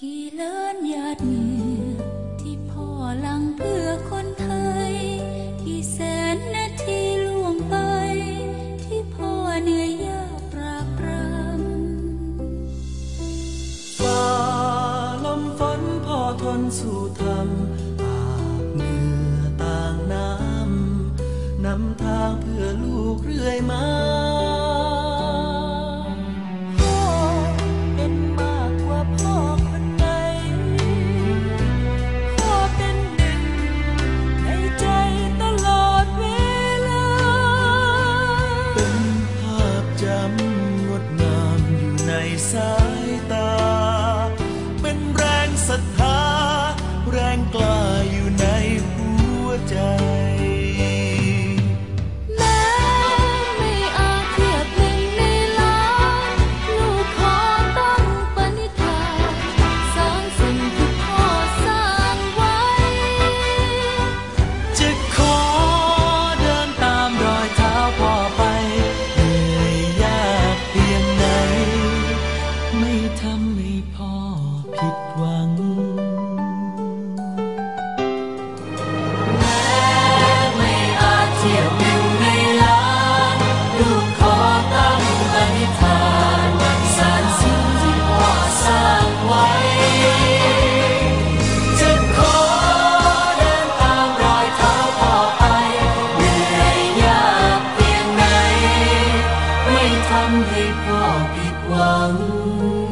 กี่เลินหยาดเหงื่อที่พ่อหลังเพื่อคนไทย กี่แสนนาทีล่วงไป ที่พ่อเหนื่อยยากปราบปรำฝ่าลมฝนพ่อทนสู้ทำอาบเหงื่อต่างน้ำนำทางเพื่อลูกเรื่อยมาาพจำงดงำ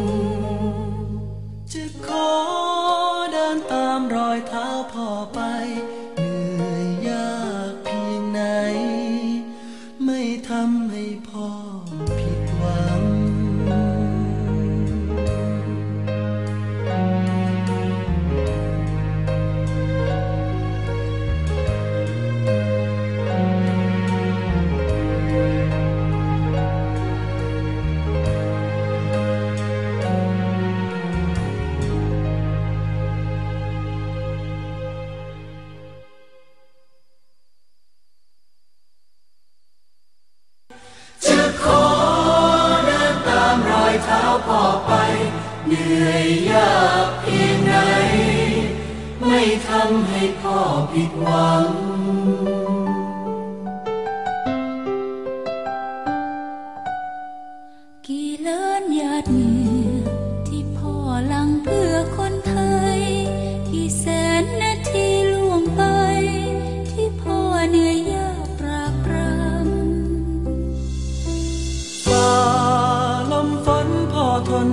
เท้าพ่อไป เหนื่อยยากเพียงไหน ไม่ทำให้พ่อผิดหวังกี่เลินหยาด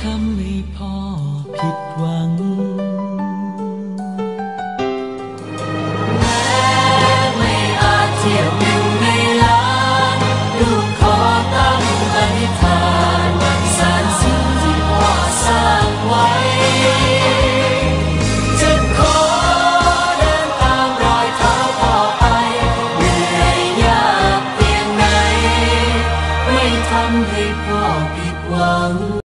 他们